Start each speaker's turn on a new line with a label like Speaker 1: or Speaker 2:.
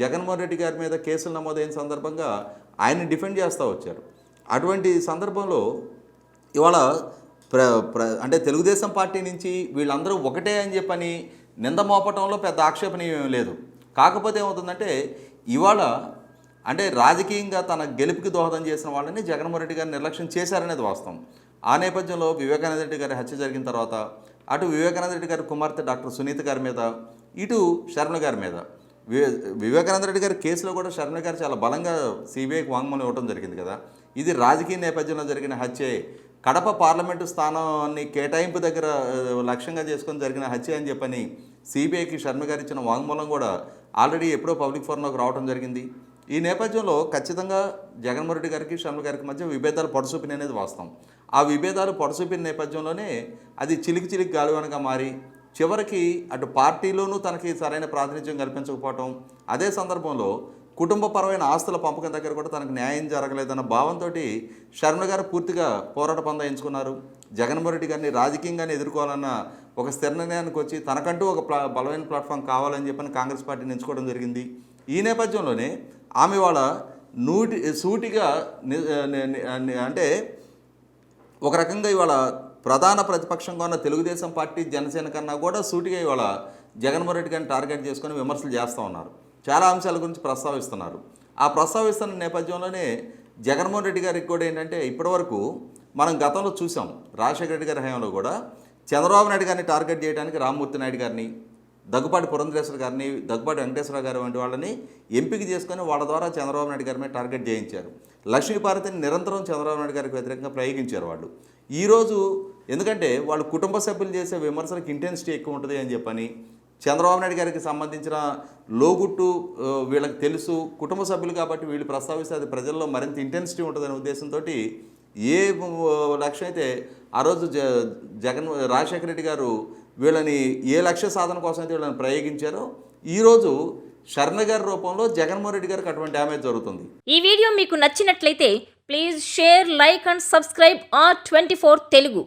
Speaker 1: జగన్మోహన్ రెడ్డి గారి మీద కేసులు నమోదైన సందర్భంగా ఆయన్ని డిఫెండ్ చేస్తూ వచ్చారు. అటువంటి సందర్భంలో ఇవాళ ప్ర ప్ర అంటే తెలుగుదేశం పార్టీ నుంచి వీళ్ళందరూ ఒకటే అని చెప్పని నింద మోపటంలో పెద్ద ఆక్షేపణ లేదు. కాకపోతే ఏమవుతుందంటే ఇవాళ అంటే రాజకీయంగా తన గెలుపుకి దోహదం చేసిన వాళ్ళని జగన్మోహన్ రెడ్డి గారు నిర్లక్ష్యం చేశారనేది వాస్తవం. ఆ నేపథ్యంలో వివేకానంద రెడ్డి గారి హత్య జరిగిన తర్వాత అటు వివేకానంద రెడ్డి గారి కుమార్తె డాక్టర్ సునీత గారి మీద ఇటు శర్మ గారి మీద వివేకానంద రెడ్డి గారి కేసులో కూడా శర్మ గారు చాలా బలంగా సిబిఐకి వాంగ్మూలం ఇవ్వడం జరిగింది కదా. ఇది రాజకీయ నేపథ్యంలో జరిగిన హత్య. కడప పార్లమెంటు స్థానాన్ని కేటాయింపు దగ్గర లక్ష్యంగా చేసుకొని జరిగిన హత్య అని చెప్పని సిబిఐకి శర్మ గారు ఇచ్చిన వాంగ్మూలం కూడా ఆల్రెడీ ఎప్పుడో పబ్లిక్ ఫోరంలోకి రావడం జరిగింది. ఈ నేపథ్యంలో ఖచ్చితంగా జగన్మోహన్ రెడ్డి గారికి శర్మ గారికి మధ్య విభేదాలు పొడసూపిన అనేది వాస్తవం. ఆ విభేదాలు పొడసూపిన నేపథ్యంలోనే అది చిలికి చిలికి గాలివనగా మారి చివరికి అటు పార్టీలోనూ తనకి సరైన ప్రాతినిధ్యం కల్పించకపోవటం అదే సందర్భంలో కుటుంబపరమైన ఆస్తుల పంపకం దగ్గర కూడా తనకు న్యాయం జరగలేదన్న భావంతో శర్మ గారు పూర్తిగా పోరాట పంద ఎంచుకున్నారు. జగన్మోహన్ రెడ్డి గారిని రాజకీయంగానే ఎదుర్కోవాలన్న ఒక స్థిర నిర్ణయానికి వచ్చి తనకంటూ ఒక ప్లా బలమైన ప్లాట్ఫామ్ కావాలని చెప్పని కాంగ్రెస్ పార్టీని ఎంచుకోవడం జరిగింది. ఈ నేపథ్యంలోనే ఆమె వాళ్ళ నూటి సూటిగా అంటే ఒక రకంగా ఇవాళ ప్రధాన ప్రతిపక్షంగా ఉన్న తెలుగుదేశం పార్టీ జనసేన కన్నా కూడా సూటిగా ఇవాళ జగన్మోహన్ రెడ్డి గారిని టార్గెట్ చేసుకొని విమర్శలు చేస్తూ ఉన్నారు. చాలా అంశాల గురించి ప్రస్తావిస్తున్నారు. ఆ ప్రస్తావిస్తున్న నేపథ్యంలోనే జగన్మోహన్ రెడ్డి గారికి కూడా ఏంటంటే ఇప్పటివరకు మనం గతంలో చూసాం. రాజశేఖర రెడ్డి గారి హయాంలో కూడా చంద్రబాబు నాయుడు గారిని టార్గెట్ చేయడానికి రామ్మూర్తి నాయుడు గారిని దగ్గుపాటి పురంధరేశ్వర గారిని దగ్గుపాటి వెంకటేశ్వర గారు వంటి వాళ్ళని ఎంపిక చేసుకొని వాళ్ళ ద్వారా చంద్రబాబు నాయుడు గారి మీద టార్గెట్ చేయించారు. లక్ష్మీపార్వతిని నిరంతరం చంద్రబాబు నాయుడు గారికి వ్యతిరేకంగా ప్రయోగించారు వాళ్ళు. ఈరోజు ఎందుకంటే వాళ్ళు కుటుంబ సభ్యులు చేసే విమర్శలకు ఇంటెన్సిటీ ఎక్కువ ఉంటుంది అని చెప్పని చంద్రబాబు నాయుడు గారికి సంబంధించిన లోగుట్టు వీళ్ళకి తెలుసు కుటుంబ సభ్యులు కాబట్టి వీళ్ళు ప్రస్తావిస్తే అది ప్రజల్లో మరింత ఇంటెన్సిటీ ఉంటుందనే ఉద్దేశంతో ఏ లక్ష్యం అయితే ఆ రోజు జ జగన్ రాజశేఖర రెడ్డి గారు వీళ్ళని ఏ లక్ష్య సాధన కోసం అయితే వీళ్ళని ప్రయోగించారో ఈరోజు శర్ణ గారి రూపంలో జగన్మోహన్ రెడ్డి గారికి అటువంటి డ్యామేజ్ జరుగుతుంది.
Speaker 2: ఈ వీడియో మీకు నచ్చినట్లయితే please share like and subscribe R twenty Telugu.